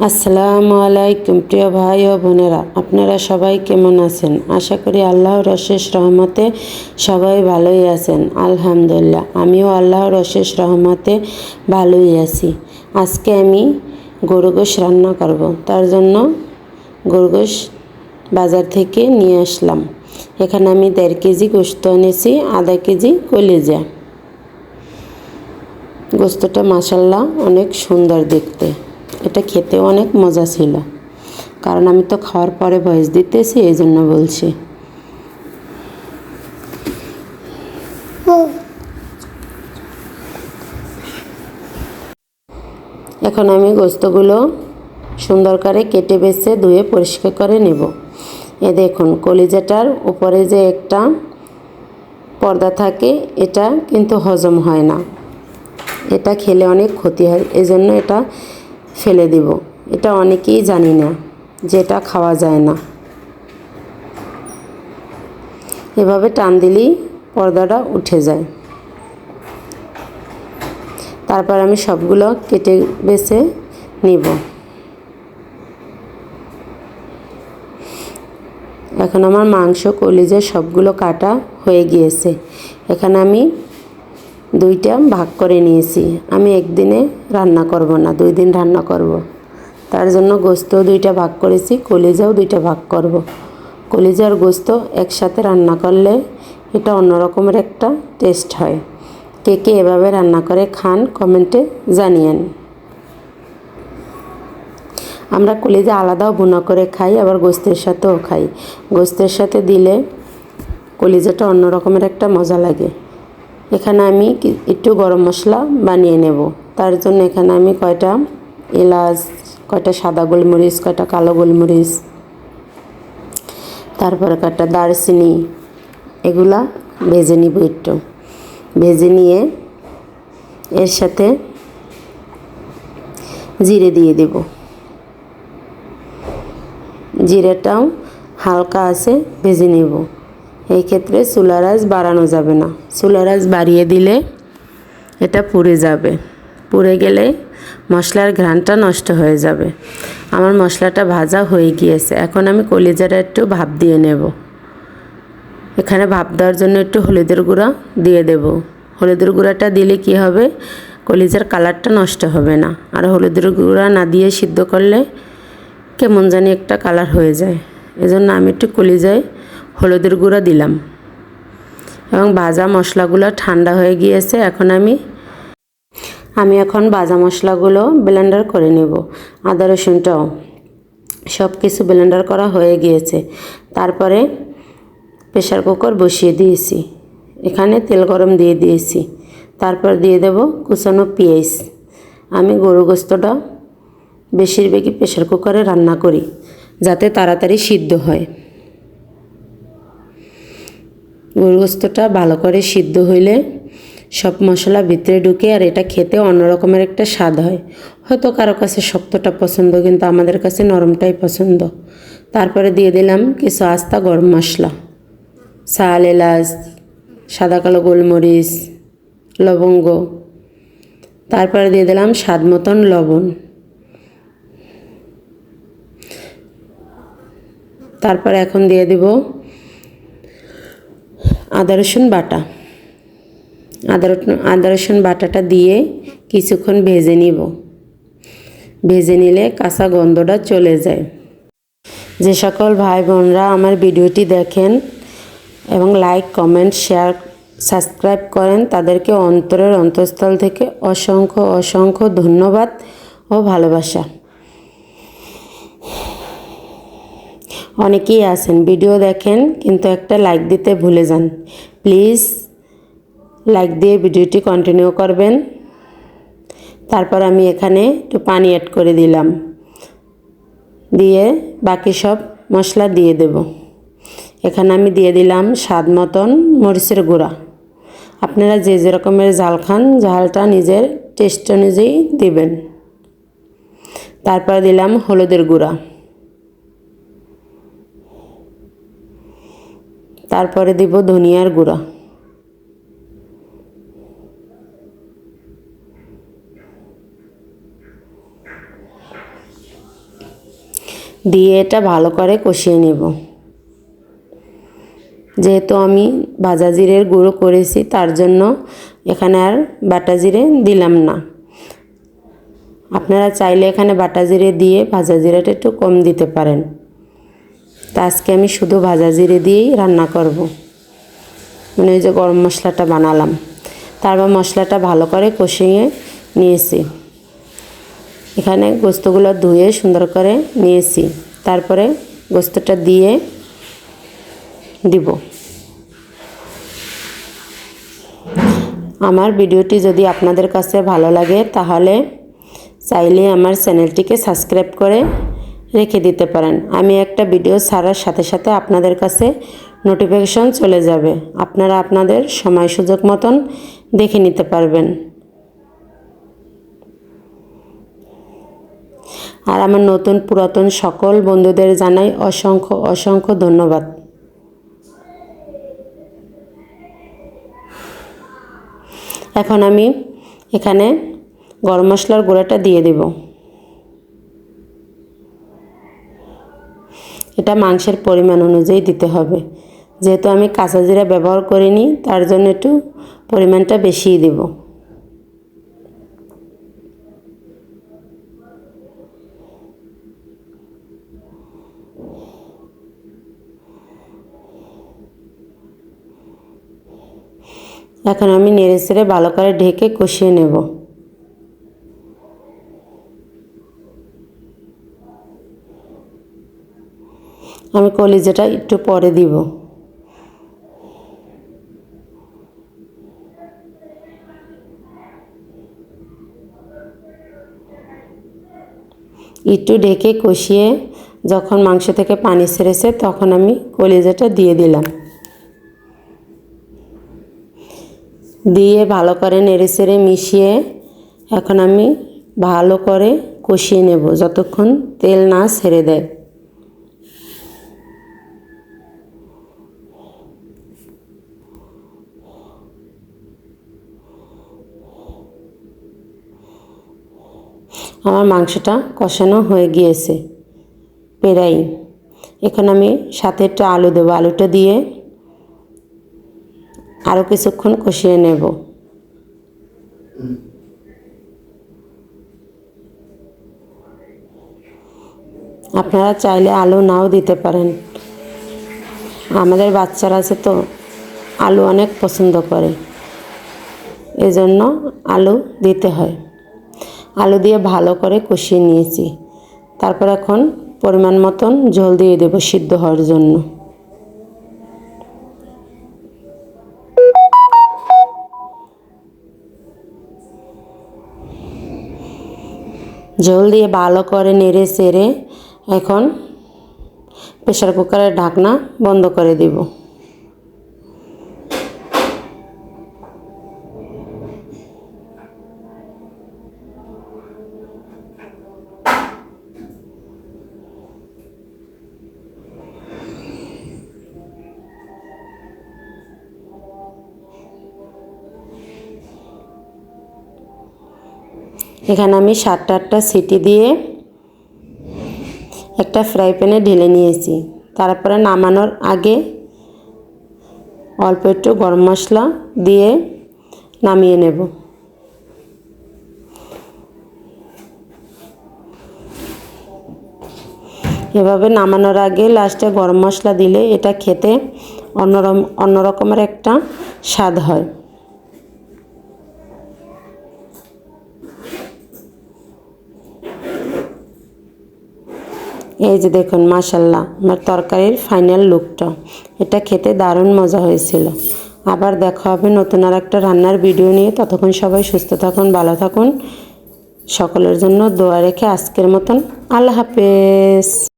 আসসালামু আলাইকুম, প্রিয় ভাই ও বোনেরা। আপনারা সবাই কেমন আছেন? আশা করি আল্লাহর অশেষ রহমতে সবাই ভালোই আছেন। আলহামদুলিল্লাহ, আমিও আল্লাহর অশেষ রহমতে ভালোই আছি। আজকে আমি গরু গোশ রান্না করব। তার জন্য গরু গোশ বাজার থেকে নিয়ে আসলাম। এখানে আমি দেড় কেজি গোস্ত এনেছি, আধা কেজি কলিজা। গোস্তটা মাসাল্লাহ অনেক সুন্দর দেখতে। এটা খেতে অনেক মজা ছিল। কারণ আমি তো খাওয়ার পরে ভয়েস দিতেছি এই জন্য বলছি। এখন আমি গোস্তগুলো সুন্দর করে কেটে বেছে ধুয়ে পরিষ্কার করে নেব। এ দেখুন, কলিজাটার উপরে যে একটা পর্দা থাকে, এটা কিন্তু হজম হয় না। এটা খেলে অনেক ক্ষতি হয়, এজন্য এটা ফেলে দিব। এটা অনেকেই জানি না যে এটা খাওয়া যায় না। এভাবে টান দিলেই পর্দাটা উঠে যায়। তারপর আমি সবগুলো কেটে বেছে নিব। এখন আমার মাংস কলিজে সবগুলো কাটা হয়ে গিয়েছে। এখানে আমি দুইটা ভাগ করে নিয়েছি। আমি একদিনে রান্না করব না, দুই দিন রান্না করব। তার জন্য গোস্ত দুইটা ভাগ করেছি, কলিজাও দুইটা ভাগ করব। কলিজার গোস্ত একসাথে রান্না করলে এটা অন্যরকমের একটা টেস্ট হয়। কে কে এভাবে রান্না করে খান, কমেন্টে জানিয়েন। আমরা কলিজা আলাদাও বোনা করে খাই, আবার গোস্তের সাথেও খাই। গোস্তের সাথে দিলে কলিজাটা অন্য রকমের একটা মজা লাগে। এখানে আমি একটু গরম মশলা বানিয়ে নেব। তার জন্য এখানে আমি কয়টা এলাচ, কয়টা সাদা গোলমরিচ, কয়টা কালো গোলমরিচ, তারপরে কয়টা দারচিনি, এগুলা ভেজে নিব একটু। ভেজে নিয়ে এর সাথে জিরে দিয়ে দেব। জিরেটাও হালকা আছে, ভেজে নেব। এই ক্ষেত্রে চুলারাজ বাড়ানো যাবে না। চুলারাজ বাড়িয়ে দিলে এটা পুড়ে যাবে। পুড়ে গেলে মশলার ঘ্রাণটা নষ্ট হয়ে যাবে। আমার মশলাটা ভাজা হয়ে গিয়েছে। এখন আমি কলিজাটা একটু ভাপ দিয়ে নেব। এখানে ভাপ দেওয়ার জন্য একটু হলুদের গুঁড়া দিয়ে দেব। হলুদের গুঁড়াটা দিলে কি হবে? কলিজার কালারটা নষ্ট হবে না। আর হলুদের গুঁড়া না দিয়ে সিদ্ধ করলে কেমন জানি একটা কালার হয়ে যায়। এজন্য আমি একটু কলিজায় হলুদের গুঁড়া দিলাম। এবং ভাজা মশলাগুলো ঠান্ডা হয়ে গিয়েছে, এখন আমি আমি এখন ভাজা মশলাগুলো ব্লেন্ডার করে নেব। আদা রসুনটাও। সব কিছু ব্লেন্ডার করা হয়ে গিয়েছে। তারপরে প্রেশার কুকার বসিয়ে দিয়েছি। এখানে তেল গরম দিয়ে দিয়েছি। তারপর দিয়ে দেব কুচানো পেঁয়াজ। আমি গরু গোস্তটা বেশিরভাগই প্রেশার কুকারে রান্না করি, যাতে তাড়াতাড়ি সিদ্ধ হয়। গরু গোস্তটা ভালো করে সিদ্ধ হইলে সব মশলা ভিতরে ঢুকে আর এটা খেতে অন্যরকমের একটা স্বাদ হয়। হয়তো কারও কাছে শক্তটা পছন্দ, কিন্তু আমাদের কাছে নরমটাই পছন্দ। তারপরে দিয়ে দিলাম কিছু আস্তা গরম মশলা। শাল এলাচ, সাদা কালো গোলমরিচ, লবঙ্গ। তারপরে দিয়ে দিলাম স্বাদ মতন লবণ। তারপর এখন দিয়ে দেব আদা বাটা। আদা আদা, রসুন বাটাটা দিয়ে কিছুক্ষণ ভেজে নিব। ভেজে নিলে কাঁচা গন্ধটা চলে যায়। যে সকল ভাই বোনরা আমার ভিডিওটি দেখেন এবং লাইক, কমেন্ট, শেয়ার, সাবস্ক্রাইব করেন, তাদেরকে অন্তরের অন্তঃস্থল থেকে অসংখ্য অসংখ্য ধন্যবাদ ও ভালোবাসা। অনেকেই আছেন, ভিডিও দেখেন, কিন্তু একটা লাইক দিতে ভুলে যান। প্লিজ লাইক দিয়ে ভিডিওটি কন্টিনিউ করবেন। তারপর আমি এখানে একটু পানি অ্যাড করে দিলাম। দিয়ে বাকি সব মশলা দিয়ে দেব। এখানে আমি দিয়ে দিলাম স্বাদ মতন মরিচের গুঁড়া। আপনারা যে যে রকমের ঝাল খান, ঝালটা নিজের টেস্ট অনুযায়ী দেবেন। তারপর দিলাম হলুদের গুঁড়া। তারপরে দিব ধনিয়ার গুঁড়া। দিয়ে এটা ভালো করে কষিয়ে নেব। যেহেতু আমি ভাজা জিরের গুঁড়ো করেছি, তার জন্য এখানে আর বাটা জিরে দিলাম না। আপনারা চাইলে এখানে বাটা জিরে দিয়ে ভাজা জিরাটা একটু কম দিতে পারেন। তা আজকে আমি শুধু ভাজা জিরে দিয়েই রান্না করব। মানে ওই যে গরম মশলাটা বানালাম। তারপর মশলাটা ভালো করে কষিয়ে নিয়েছি। এখানে গোস্তগুলো ধুয়ে সুন্দর করে নিয়েছি। তারপরে গোস্তটা দিয়ে দিব। আমার ভিডিওটি যদি আপনাদের কাছে ভালো লাগে তাহলে চাইলে আমার চ্যানেলটিকে সাবস্ক্রাইব করে রেখে দিতে পারেন। আমি একটা ভিডিও ছাড়ার সাথে সাথে আপনাদের কাছে নোটিফিকেশন চলে যাবে। আপনারা আপনাদের সময় সুযোগ মতন দেখে নিতে পারবেন। আর আমার নতুন পুরাতন সকল বন্ধুদের জানাই অসংখ্য অসংখ্য ধন্যবাদ। এখন আমি এখানে গরম মশলার গুঁড়াটা দিয়ে দেব। এটা মাংসের পরিমাণ অনুযায়ী দিতে হবে। যেহেতু আমি কাঁচা জিরা ব্যবহার করিনি, তার জন্য একটু পরিমাণটা বেশিই দেব। এখন আমি নেড়ে চেড়ে ভালো করে ঢেকে কষিয়ে নেব। আমি কলিজাটা একটু পরে দিব। একটু ঢেকে কষিয়ে যখন মাংস থেকে পানি ছেড়েছে তখন আমি কলিজাটা দিয়ে দিলাম। দিয়ে ভালো করে নেড়ে চেড়ে মিশিয়ে এখন আমি ভালো করে কষিয়ে নেব, যতক্ষণ তেল না ছেড়ে দেয়। আমার মাংসটা কষানো হয়ে গিয়েছে। পেরাই, এখন আমি সাথে একটু আলু দেবো। আলুটা দিয়ে আরও কিছুক্ষণ কষিয়ে নেব। আপনারা চাইলে আলু নাও দিতে পারেন। আমাদের বাচ্চারা আছে তো, আলু অনেক পছন্দ করে। এজন্য আলু দিতে হয়। আলু দিয়ে ভালো করে কষিয়ে নিয়েছি। তারপর এখন পরিমাণ মতন জল দিয়ে দেবো সিদ্ধ হওয়ার জন্য। জল দিয়ে ভালো করে নেড়ে সেড়ে এখন প্রেশার কুকারের ঢাকনা বন্ধ করে দিব। এখানে আমি সাতটা আটটা সিটি দিয়ে একটা ফ্রাই প্যানে ঢেলে নিয়েছি। তারপরে নামানোর আগে অল্প একটু গরম মশলা দিয়ে নামিয়ে নেব। এভাবে নামানোর আগে লাস্টে গরম মশলা দিলে এটা খেতে অন্যরকম অন্যরকমের একটা স্বাদ হয়। এই যে দেখুন, মাশাল্লাহ, আমার তরকারির ফাইনাল লুকটা এটা খেতে দারুণ মজা হয়েছিল। আবার দেখা হবে নতুন আর একটা রান্নার ভিডিও নিয়ে। ততক্ষণ সবাই সুস্থ থাকুন, ভালো থাকুন। সকলের জন্য দোয়া রেখে আজকের মতন আল্লাহ হাফেজ।